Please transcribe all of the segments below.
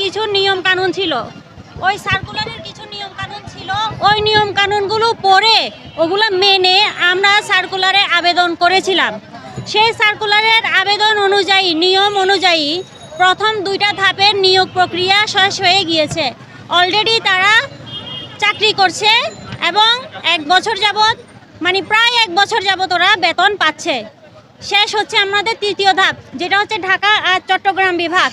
কিছু নিয়ম কানুন ছিল। ওই সার্কুলারের কিছু নিয়ম কানুন ছিল। ওই নিয়ম কানুনগুলো পড়ে ওগুলো মেনে আমরা সার্কুলারে আবেদন করেছিলাম। সেই সার্কুলারের আবেদন অনুযায়ী, নিয়ম অনুযায়ী প্রথম দুইটা ধাপের নিয়োগ প্রক্রিয়া শেষ হয়ে গিয়েছে। অলরেডি তারা চাকরি করছে এবং এক বছর যাবৎ মানে প্রায় এক বছর যাবৎ ওরা বেতন পাচ্ছে। শেষ হচ্ছে আমাদের তৃতীয় ধাপ, যেটা হচ্ছে ঢাকা আর চট্টগ্রাম বিভাগ।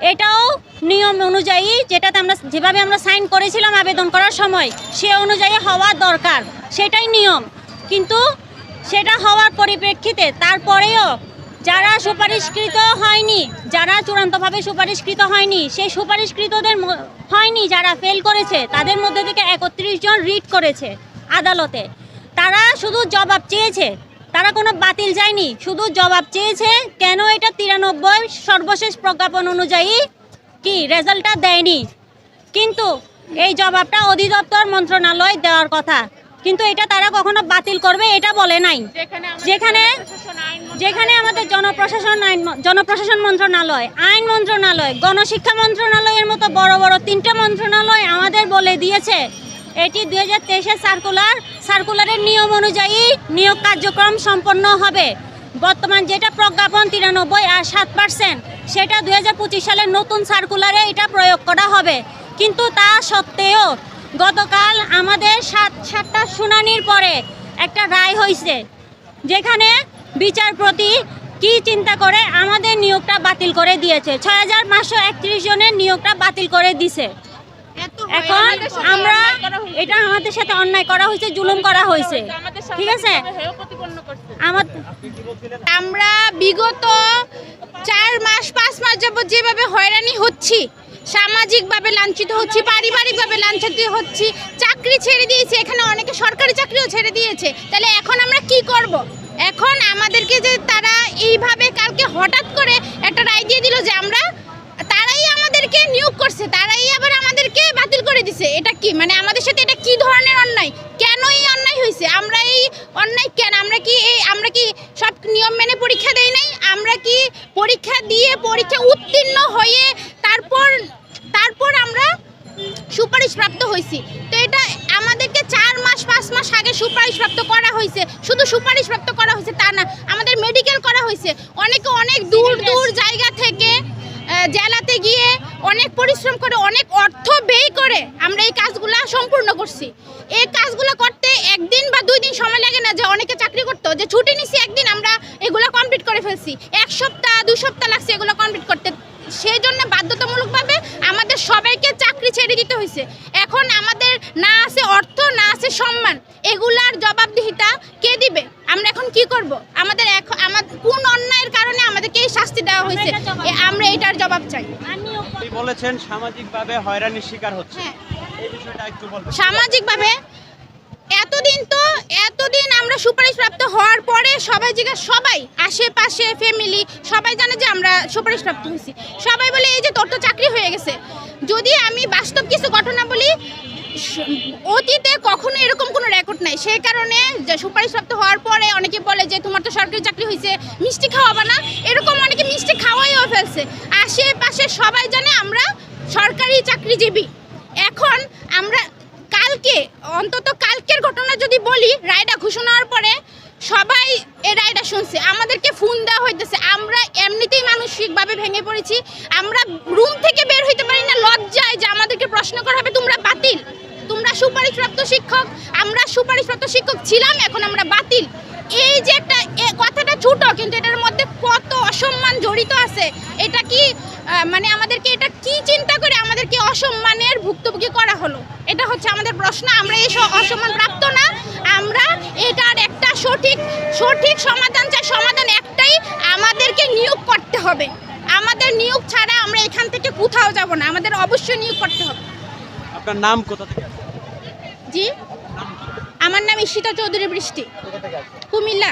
এটাও নিয়ম অনুযায়ী যেটাতে আমরা যেভাবে আমরা সাইন করেছিলাম আবেদন করার সময়, সে অনুযায়ী হওয়া দরকার। সেটাই নিয়ম। কিন্তু সেটা হওয়ার পরিপ্রেক্ষিতে তারপরেও যারা সুপারিশকৃত হয়নি, যারা চূড়ান্তভাবে সুপারিশকৃত হয়নি, সেই সুপারিশকৃতদের হয়নি যারা ফেল করেছে, তাদের মধ্যে থেকে একত্রিশ জন রিট করেছে আদালতে। তারা শুধু জবাব চেয়েছে তারা কোনো বাতিল যায়নি শুধু জবাব চেয়েছে কেন এটা তিরানব্বই সর্বশেষ প্রজ্ঞাপন অনুযায়ী কি রেজাল্টটা দেয়নি। কিন্তু এই জবাবটা অধিদপ্তর মন্ত্রণালয় দেওয়ার কথা। কিন্তু এটা তারা কখনো বাতিল করবে এটা বলে নাই। যেখানে যেখানে আমাদের জনপ্রশাসন আইন জনপ্রশাসন মন্ত্রণালয় আইন মন্ত্রণালয় গণশিক্ষা মন্ত্রণালয়ের মতো বড় বড় তিনটা মন্ত্রণালয় আমাদের বলে দিয়েছে। এটি দুই হাজার তেইশের সার্কুলার সার্কুলারের নিয়ম অনুযায়ী নিয়োগ কার্যক্রম সম্পন্ন হবে। বর্তমান যেটা প্রজ্ঞাপন তিরানব্বই আর সাত পার্সেন্ট, সেটা দু হাজার পঁচিশ সালের নতুন সার্কুলারে এটা প্রয়োগ করা হবে। কিন্তু তা সত্ত্বেও গতকাল আমাদের সাত, সাতটা শুনানির পরে একটা রায় হয়েছে, যেখানে বিচারপতি কি চিন্তা করে আমাদের নিয়োগটা বাতিল করে দিয়েছে। ছয় হাজার পাঁচশো একত্রিশ জনের নিয়োগটা বাতিল করে দিছে। এখন আমরা এটা আমাদের সাথে অন্যায় করা হয়েছে জুলুম করা হয়েছে। ঠিক আছে? আমরা বিগত চার মাস পাঁচ মাস যাবত যেভাবে হয়রানি হচ্ছি সামাজিকভাবে লাঞ্ছিত হচ্ছি পারিবারিকভাবে লাঞ্ছিত হচ্ছি চাকরি ছেড়ে দিয়েছে এখানে অনেকে সরকারি চাকরিও ছেড়ে দিয়েছে তাহলে এখন আমরা কি করব। এখন আমাদেরকে যে তারা এইভাবে কালকে হঠাৎ করে একটা রায় দিয়ে দিল যে আমরা তারাই আমাদেরকে নিয়োগ করছে তারাই আবার কি? মানে আমাদের সাথে এটা কি ধরনের অন্যায়? কেন এই অন্যায় হয়েছে? আমরা এই অন্যায় কেন? আমরা কি এই আমরা কি সব নিয়ম মেনে পরীক্ষা দেই নাই? আমরা কি পরীক্ষা দিয়ে পরীক্ষা উত্তীর্ণ হয়ে তারপর তারপর আমরা সুপারিশ সুপারিশপ্রাপ্ত হয়েছি। তো এটা আমাদেরকে চার মাস, পাঁচ মাস আগে সুপারিশ সুপারিশপ্রাপ্ত করা হয়েছে। শুধু সুপারিশ সুপারিশপ্রাপ্ত করা হয়েছে তা না, আমাদের মেডিকেল করা হয়েছে। অনেকে অনেক দূর দূর জায়গা থেকে জেলাতে গিয়ে অনেক পরিশ্রম করে, অনেক অর্থ আমরা এই কাজগুলা সম্পূর্ণ করছি। এই কাজগুলো করতে একদিন বা দুই দিন সময় লাগে না যে অনেকে চাকরি করতো। যে ছুটি নিছি একদিন আমরা এগুলো কমপ্লিট করে ফেলছি। এক সপ্তাহ, দুই সপ্তাহ লাগছে এগুলো কমপ্লিট করতে। সেই জন্য বাধ্যতামূলকভাবে আমাদের সবাইকে চাকরি ছেড়ে দিতে হয়েছে। এখন আমাদের না আছে অর্থ, না আছে সম্মান। এগুলার জবাবদিহিতা কে দিবে? আমরা এখন কি করব? আমাদের এখন আমাদের কোন অন্যায়ের কারণে আমাদেরকে এই শাস্তি দেওয়া হয়েছে? আমরা এটার জবাব চাই। আপনি বলেছেন সামাজিকভাবে হয়রানির শিকার হচ্ছে। হ্যাঁ। এই বিষয়টা একটু বলবেন। সামাজিকভাবে এতদিন তো এতদিন আমরা সুপারিশ প্রাপ্ত হওয়ার পরে সবাই জিজ্ঞাসা সবাই আশেপাশে ফ্যামিলি সবাই জানে যে আমরা সুপারিশ প্রাপ্ত হয়েছি। সবাই বলে এই যে তোর তো চাকরি হয়ে গেছে। যদি আমি বাস্তব স- অতীতে কখনো এরকম কোনো রেকর্ড নাই। সেই কারণে যে সুপারিশপ্রাপ্ত হওয়ার পরে অনেকে বলে যে, তোমার তো সরকারি চাকরি হয়েছে মিষ্টি খাওয়াবা না? এরকম অনেকে মিষ্টি খাওয়াইও ফেলছে। আশেপাশে সবাই জানে আমরা সরকারি চাকরিজীবী। এখন আমরা কালকে, অন্তত কালকের ঘটনা যদি বলি রায়টা ঘোষণা হওয়ার পরে সবাই এ রায়টা শুনছে। আমাদেরকে ফোন দেওয়া হইতেছে, আমরা এমনিতেই মানসিকভাবে ভেঙে পড়েছি। আমরা রুম থেকে বের হইতে পারি না। লজ্জায় যে আমাদেরকে প্রশ্ন করা হবে সুপারিশপ্রাপ্ত শিক্ষক, আমরা সুপারিশপ্রাপ্ত শিক্ষক ছিলাম, এখন আমরা বাতিল। এই যে একটা কথাটা ছোট, কিন্তু এটার মধ্যে কত অসম্মান জড়িত আছে। এটা কি মানে আমাদেরকে এটা কি চিন্তা করে আমাদেরকে অসম্মানের ভুক্তভোগী করা হলো? এটা হচ্ছে আমাদের প্রশ্ন, আমরা এই অসম্মান প্রাপ্ত না, আমরা এটার একটা সঠিক সঠিক সমাধান চাই। সমাধান একটাই, আমাদেরকে নিয়োগ করতে হবে। আমাদের নিয়োগ ছাড়া আমরা এখান থেকে কোথাও যাব না, আমাদের অবশ্যই নিয়োগ করতে হবে। আপনার নাম কোথা থেকে? আমার নাম ঈশিতা চৌধুরী বৃষ্টি? কুমিল্লা